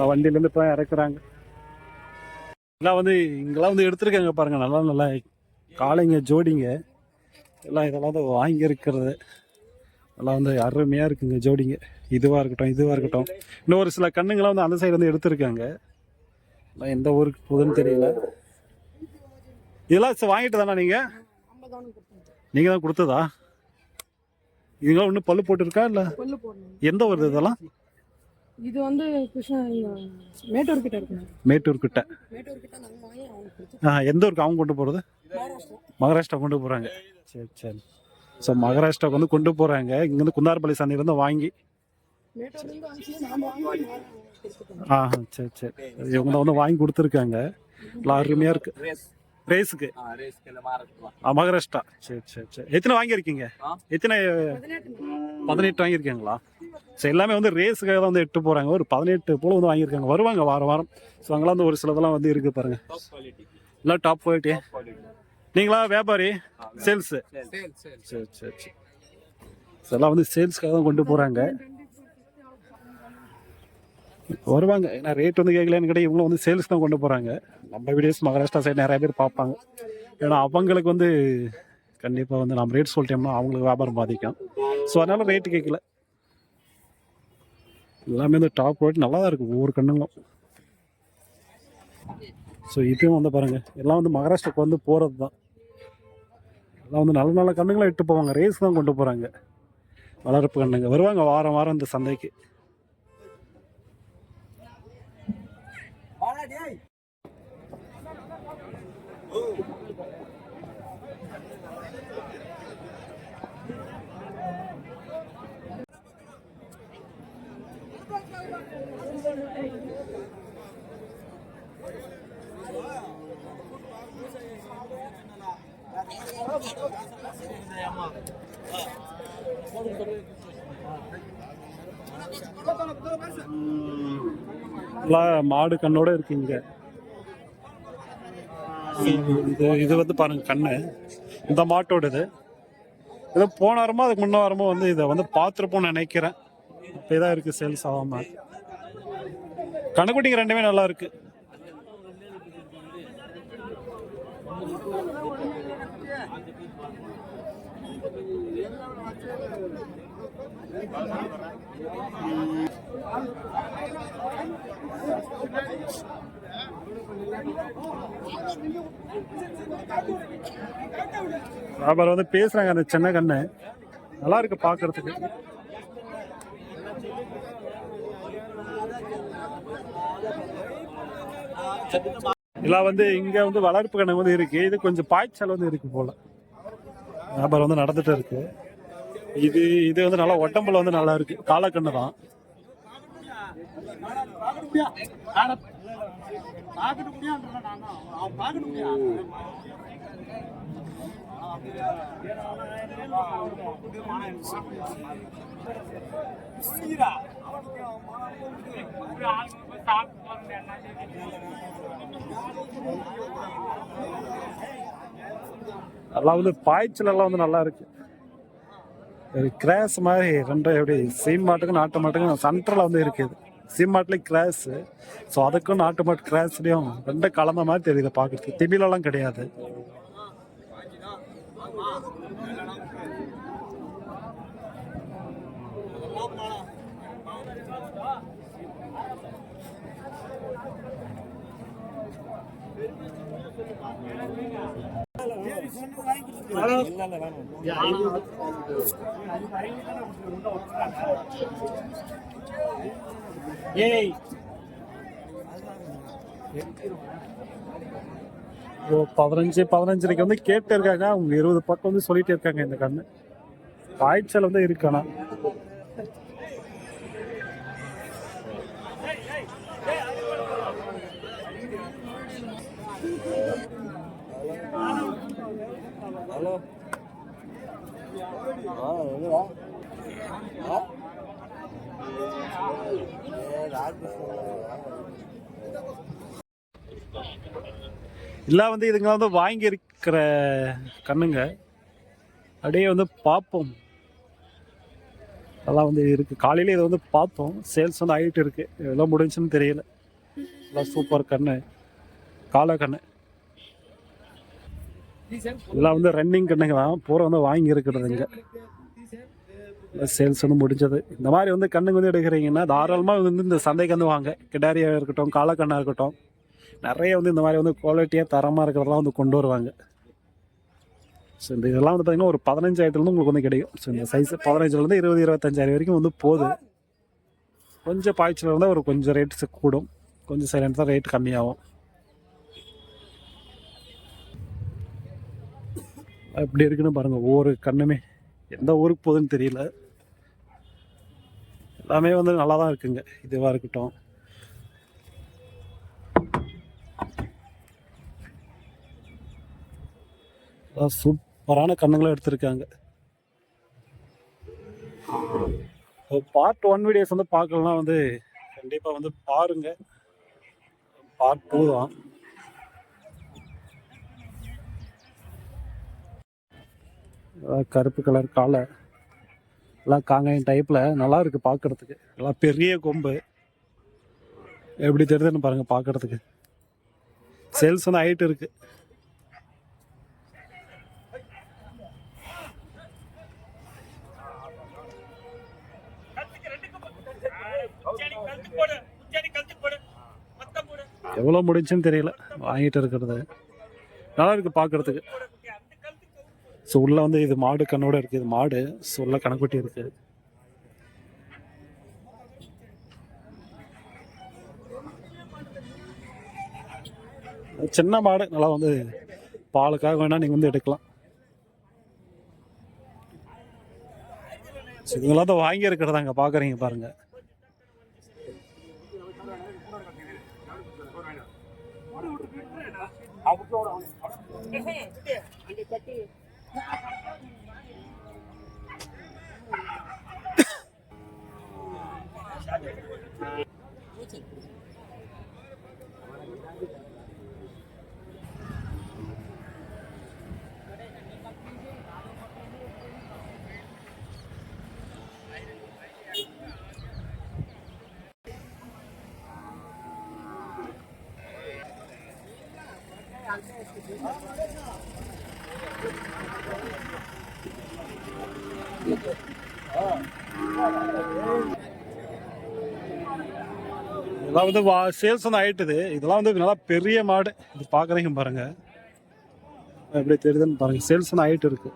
வண்டியிலேருந்து இப்போ இறக்குறாங்க. எல்லாம் வந்து இங்கெல்லாம் வந்து எடுத்திருக்காங்க பாருங்க நல்லா நல்லா காளைங்க ஜோடிங்க. எல்லாம் இதெல்லாம் வந்து வாங்கியிருக்கிறது. எல்லாம் வந்து அருமையாக இருக்குங்க ஜோடிங்க. இதுவாக இருக்கட்டும் இதுவாக இருக்கட்டும். இன்னும் ஒரு சில கண்ணுங்களாம் வந்து அந்த சைடு வந்து எடுத்திருக்காங்க. எல்லாம் எந்த ஊருக்கு போகுதுன்னு தெரியல. இதெல்லாம் வாங்கிட்டு தானே நீங்கள் நீங்கள் தான் கொடுத்ததா? இதுங்களாம் இன்னும் பல்லு போட்டிருக்கா இல்லை? எந்த வருது இதெல்லாம்? இது வந்து மேட்டூர் கிட்ட இருக்குண்ணா மேட்டூர் கிட்ட மேட்டூர் கிட்ட நாங்கள் வாங்கி அவங்களுக்கு ஆ எந்த ஊருக்கு அவங்க கொண்டு போகிறது மகாராஷ்டிரா. கொண்டு போகிறாங்க சரி சரி. ஸோ மகாராஷ்டிராவுக்கு வந்து கொண்டு போகிறாங்க இங்கேருந்து குந்தார்பள்ளி சந்தையிலேருந்து வாங்கி ஆ சரி சரி. இவங்க வந்து வாங்கி கொடுத்துருக்காங்க. நல்லா அருமையாக இருக்குது ரேஸுக்கு. ஆ மகாராஷ்டிரா. சரி சரி சரி. எத்தனை வாங்கியிருக்கீங்க? எத்தனை பதினெட்டு வாங்கியிருக்கீங்களா? ஸோ எல்லாமே வந்து ரேஸுக்காக தான் வந்து எட்டு போகிறாங்க ஒரு பதினெட்டு போல் வந்து வாங்கியிருக்காங்க. வருவாங்க வாரம் வாரம். ஸோ அங்கெல்லாம் வந்து ஒரு சிலதெல்லாம் வந்து இருக்குது பாருங்கள் எல்லாம் டாப் குவாலிட்டி நீங்களா வியாபாரி? சேல்ஸு சரி சரி சரி. இதெல்லாம் வந்து சேல்ஸ்க்காக தான் கொண்டு போகிறாங்க வருவாங்க. ஏன்னா ரேட் வந்து கேட்கலன்னு கிடையாது இவங்களும் வந்து சேல்ஸ் தான் கொண்டு போகிறாங்க நம்ம வீடியோஸ் மகாராஷ்டிரா சைடு நிறைய பேர் பார்ப்பாங்க. ஏன்னா அவங்களுக்கு வந்து கண்டிப்பாக வந்து நம்ம ரேட் சொல்லிட்டோம்னா அவங்களுக்கு வியாபாரம் பாதிக்கும். ஸோ அதனால் ரேட்டு கேட்கல. எல்லாமே வந்து டாப் குவாலிட்டி நல்லா தான் இருக்குது ஒவ்வொரு கண்ணுங்களும் ஸோ இதுவும் வந்து பாருங்கள் எல்லாம் வந்து மகாராஷ்டிராவுக்கு வந்து போகிறது தான் எல்லாம் வந்து நல்ல நல்ல கண்ணுங்களை இட்டு போவாங்க ரேஸ் தான் கொண்டு போகிறாங்க வளர்ப்பு கண்ணுங்க. வருவாங்க வாரம் வாரம் இந்த சந்தைக்கு. மாடு கண்ணோட இருக்குங்க. இது இது வந்து பாருங்க கண்ணு. இந்த மாட்டோட இது போன வாரமோ அதுக்கு முன்ன வாரமோ வந்து இதை வந்து பார்த்துருப்போம்னு நினைக்கிறேன். இப்போ இதாக இருக்குது சேல்ஸ் ஆகாம. கணக்குட்டிங்க ரெண்டுமே நல்லா இருக்கு. வியாபாரம் வந்து பேசுறாங்க அந்த சின்ன கண்ணு. நல்லா இருக்கு பாக்குறதுக்கு. இதெல்லாம் வந்து இங்க வந்து வளர்ப்பு கணக்கு வந்து இருக்கு. இது கொஞ்சம் பாய்ச்சல் வந்து இருக்கு போல. வியாபாரம் வந்து நடந்துட்டு இருக்கு. இது இது வந்து நல்லா ஒட்டம்பல வந்து நல்லா இருக்கு. காலக்கண்ணு தான். அதெல்லாம் வந்து பாய்ச்சல் எல்லாம் வந்து நல்லா இருக்கு. ஒரு கிராஸ் மாதிரி ரெண்டும் எப்படி சீம் மாட்டுக்கும் நாட்டு மாட்டுக்கும் சென்டரில் வந்து இருக்குது சீம் மாட்டுலேயும் கிராஸ் ஸோ அதுக்கும் நாட்டு மாட்டு கிராஸ்லேயும் ரெண்டும் கலந்த மாதிரி தெரியுது பார்க்குறதுக்கு. திமிலெல்லாம் கிடையாது. ஏய் ஓ பதினஞ்சு பதினஞ்சரைக்கு வந்து கேட்டு இருக்காங்க. அவங்க இருபது பக்கம் வந்து சொல்லிட்டு இருக்காங்க இந்த கண்ணு. பாய்ச்சல் வந்து இருக்கானா ஹலோ. ஆ எங்கடா ஆ? எல்லாம் வந்து இதுங்க வந்து வாங்கியிருக்கிற கண்ணுங்க. அப்படியே வந்து பார்ப்போம். அதெல்லாம் வந்து இருக்குது காலையில் இதை வந்து பார்த்தோம். சேல்ஸ் வந்து ஆகிட்டு இருக்குது எல்லாம் முடிஞ்சுன்னு தெரியல. எல்லாம் சூப்பர் கண்ணு. காலை கண்ணு. இதெல்லாம் வந்து ரன்னிங் கண்ணுங்க தான் பூரா வந்து வாங்கி இருக்கிறதுங்க சேல்ஸ் வந்து முடிஞ்சது. இந்த மாதிரி வந்து கண்ணுங்க வந்து எடுக்கிறீங்கன்னா தாராளமாக வந்து இந்த சந்தைக்கு வந்து வாங்க. கிடாரியாக இருக்கட்டும் காலக்கண்ணாக இருக்கட்டும். நிறைய வந்து இந்த மாதிரி வந்து குவாலிட்டியாக தரமாக இருக்கிறதெல்லாம் வந்து கொண்டு வருவாங்க. ஸோ இந்த இதெல்லாம் வந்து பார்த்தீங்கன்னா ஒரு பதினஞ்சாயிரத்துலேருந்து உங்களுக்கு வந்து கிடைக்கும். ஸோ இந்த சைஸ் பதினஞ்சுலேருந்து இருபது இருபத்தஞ்சாயிரம் வரைக்கும் வந்து போகுது. கொஞ்சம் பாய்ச்சல் இருந்தால் ஒரு கொஞ்சம் ரேட்ஸ் கூடும். கொஞ்சம் சைலண்ட் தான் ரேட் கம்மியாகும். இப்படி இருக்குன்னு பாருங்கள் ஒவ்வொரு கண்ணுமே எந்த ஊருக்கு போகுதுன்னு தெரியல. எல்லாமே வந்து நல்லா தான் இருக்குங்க. இதுவாக இருக்கட்டும். சூப்பரான கண்ணுங்களும் எடுத்திருக்காங்க. பார்ட் ஒன் வீடியோஸ் வந்து பார்க்கலாம் வந்து கண்டிப்பாக வந்து பாருங்க. பார்ட் டூ தான். கருப்பு கலர் காலை. எல்லாம் காங்காயம் டைப்பில் நல்லா இருக்குது பார்க்குறதுக்கு எல்லாம் பெரிய கொம்பு. எப்படி தெரியுதுன்னு பாருங்கள் பார்க்கறதுக்கு சேல்ஸ் வந்து ஆகிட்டு இருக்கு. எவ்வளோ முடிஞ்சுன்னு தெரியல. வாங்கிட்டு இருக்கிறது. நல்லா இருக்கு பார்க்கறதுக்கு ஸோ உள்ளே வந்து இது மாடு கண்ணோட இருக்குது இது மாடு ஸோ உள்ள கணக்குட்டி இருக்குது சின்ன மாடு நல்லா வந்து பாலுக்காக வேணால் நீங்கள் வந்து எடுக்கலாம் ஸோ இதெல்லாம் தான் வாங்கி இருக்கிறதாங்க பார்க்குறீங்க பாருங்க இதெல்லாம் வந்து வா சேல்ஸ் வந்து ஆயிட்டுது இதெல்லாம் வந்து நல்லா பெரிய மாடு. இது பார்க்குறீங்க பாருங்க. எப்படி தெரியுதுன்னு பாருங்கள் சேல்ஸ் வந்து ஆயிட்டு இருக்கு.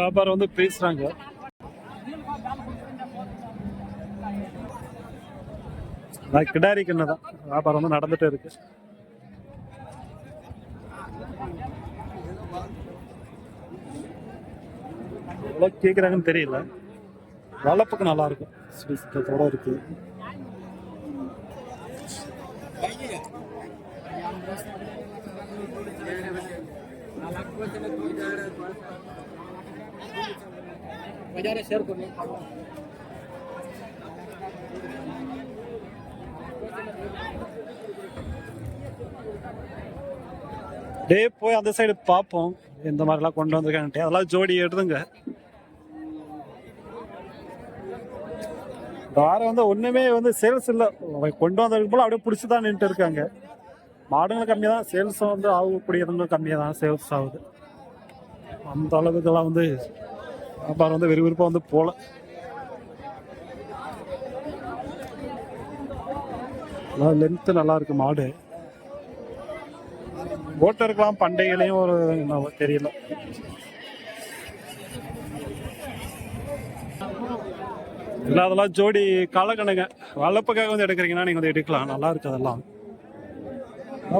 வியாபாரம் வந்து பேசுறாங்க. நான் கிடாரி கண்ணு தான். வியாபாரம் வந்து நடந்துட்டு இருக்கு. எவ்வளோ கேட்குறாங்கன்னு தெரியல. வளர்ப்புக்கு நல்லா இருக்கும். சுடி சுத்தத்தோட இருக்கு. ಬಜಾರೆ ಸೇರ್ಕೊಳ್ಳಿ டே போய் அந்த சைடு பார்ப்போம். இந்த மாதிரிலாம் கொண்டு வந்திருக்காங்கட்டே அதெல்லாம் ஜோடி எடுதுங்க வேறு வந்து ஒன்றுமே வந்து சேல்ஸ் இல்லை. கொண்டு வந்ததுக்கு போல் அப்படியே பிடிச்சி தான் நின்றுட்டு இருக்காங்க. மாடுங்களும் கம்மியாக தான் சேல்ஸும் வந்து ஆகக்கூடியதுங்களும் கம்மியாக தான் சேல்ஸ் ஆகுது. அந்த அளவுக்கெல்லாம் வந்து வியாபாரம் வந்து விறுவிறுப்பாக வந்து போல. லென்த்து நல்லா இருக்கு மாடு. ஓட்ட இருக்கலாம் பண்டைகளையும் ஒரு என்னவோ தெரியல. இல்லை அதெல்லாம் ஜோடி காலக்கணுங்க வளர்ப்புக்காக வந்து எடுக்கிறீங்கன்னா நீங்கள் வந்து எடுக்கலாம். நல்லா இருக்கு அதெல்லாம்.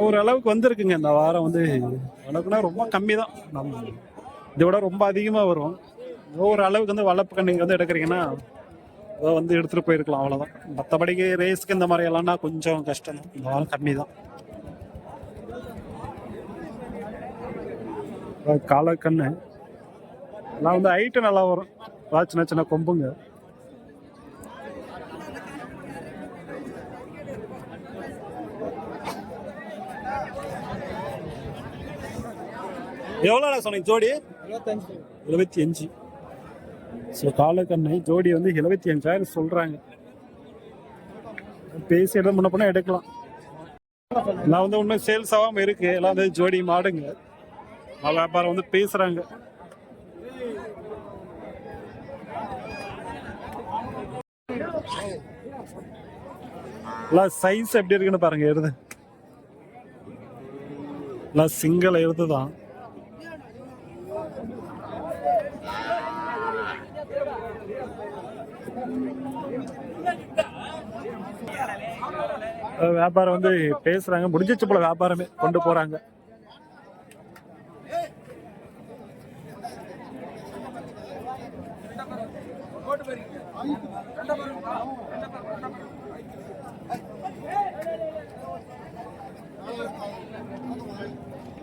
ஓரளவுக்கு வந்திருக்குங்க. இந்த வாரம் வந்து வளர்ப்புனா ரொம்ப கம்மி தான் நம்ம இதை விட ரொம்ப அதிகமாக வரும். ஒரு அளவுக்கு வந்து வளர்ப்பு கண்ணுங்க வந்து எடுக்கிறீங்கன்னா அதை வந்து எடுத்துட்டு போயிருக்கலாம் அவ்வளவுதான். மற்றபடிக்கு ரேஸ்க்கு இந்த மாதிரி எல்லாம்னா கொஞ்சம் கஷ்டம் தான். இந்த வாரம் கம்மி தான் காலக்கண்ணு எல்லாம் வந்து ஹைட்டு நல்லா வரும். அதாவது சின்ன சின்ன கொம்புங்க. எவ்வளோடா சொன்னீங்க? ஜோடி? இருபத்தஞ்சு. எழுபத்தி அஞ்சு. ஸோ காலக்கண்ணை ஜோடி வந்து எழுபத்தி அஞ்சாயிரம் சொல்கிறாங்க பேசி இடம் பண்ண போனால் எடுக்கலாம். நான் வந்து ஒன்றும் சேல்ஸ் ஆகாமல் இருக்கு. எல்லாம் வந்து ஜோடி மாடுங்க. வியாபாரம் வந்து பேசுகிறாங்க எல்லாம் சைஸ் எப்படி இருக்குன்னு பாருங்க எழுது. எல்லாம் சிங்கிள் எழுதுதான். வியாபாரம் வந்து பேசுறாங்க. முடிஞ்சிச்சு போல வியாபாரமே. கொண்டு போறாங்க.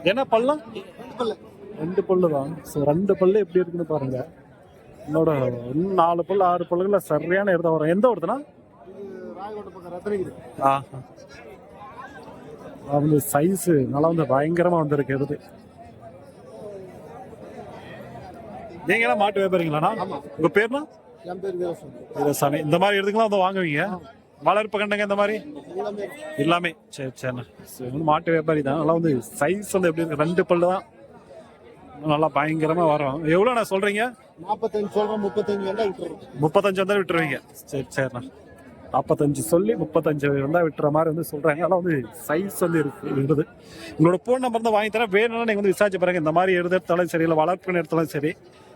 என்ன பள்ளம்? ரெண்டு பல்லு. தான் ஸோ ரெண்டு பல்லு எப்படி இருக்குன்னு பாருங்க. என்னோட இன்னும் நாலு பல்லு ஆறு பல்லுல சரியான இடத்த வரும் எந்த ஆஹா. அது வந்து சைஸ் நல்லா வந்து பயங்கரமா வந்திருக்கு நீங்க எல்லாம் மாட்டு வியாபாரிங்களாண்ணா? உங்க பேர்னா? என் பேர் வீரசாமி வீரசாமி. இந்த மாதிரி இடத்துக்குலாம் வந்து வாங்குவீங்க? வளர்ப்பு கண்டங்க இந்த மாதிரி? எல்லாமே சரி சரிண்ணா மாட்டு வியாபாரி தான். நல்லா வந்து சைஸ் வந்து எப்படி இருக்கு? ரெண்டு பல்லு தான். நல்லா பயங்கரமா வரும். எவ்வளோண்ணா சொல்றீங்க? நாற்பத்தஞ்சு சொல்றேன் முப்பத்தஞ்சு வந்தா விட்டுறோம் முப்பத்தஞ்சு வந்தா விட்டுருவீங்க. சரி சரிண்ணா. நாற்பத்தஞ்சு சொல்லி முப்பத்தஞ்சு வந்தா விட்டுற மாதிரி வந்து சொல்றாங்க. அதெல்லாம் வந்து சைஸ் வந்து இருக்கு இருக்குது. உங்களோட ஃபோன் நம்பர் தான் வாங்கி தரேன். வேணும்னா நீங்க வந்து விசாரிச்சு பாருங்க. இந்த மாதிரி எழுத எடுத்தாலும் சரி இல்லை வளர்ப்பு எடுத்தாலும் சரி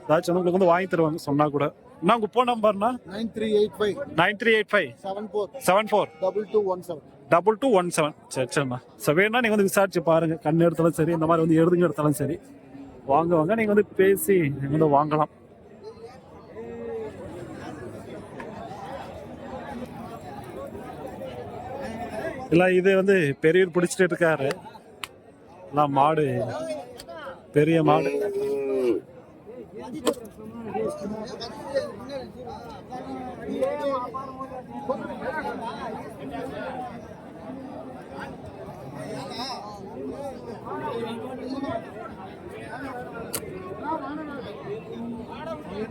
ஏதாச்சும் உங்களுக்கு வந்து வாங்கி தருவாங்க சொன்னா கூட. என்ன உங்க phone நம்பர்னா nine three eight five. Nine three eight five. Seven four. Seven four. Double two one seven. Double two one seven. சரி சரிண்ணா. ஸோ வேணா நீங்கள் வந்து விசாரிச்சு பாருங்க. கண் எடுத்தாலும் சரி இந்த மாதிரி வந்து எழுதுங்க எடுத்தாலும் சரி. வாங்க வாங்க நீங்கள் வந்து பேசி நீங்க வந்து வாங்கலாம். இல்லை இது வந்து பெரியவர் பிடிச்சிட்டு இருக்காரு. எல்லாம் மாடு. பெரிய மாடு.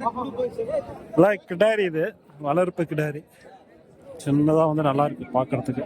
எல்லாம் கிடாரி இது. வளர்ப்பு கிடாரி. சின்னதாக வந்து நல்லா இருக்கு பார்க்கறதுக்கு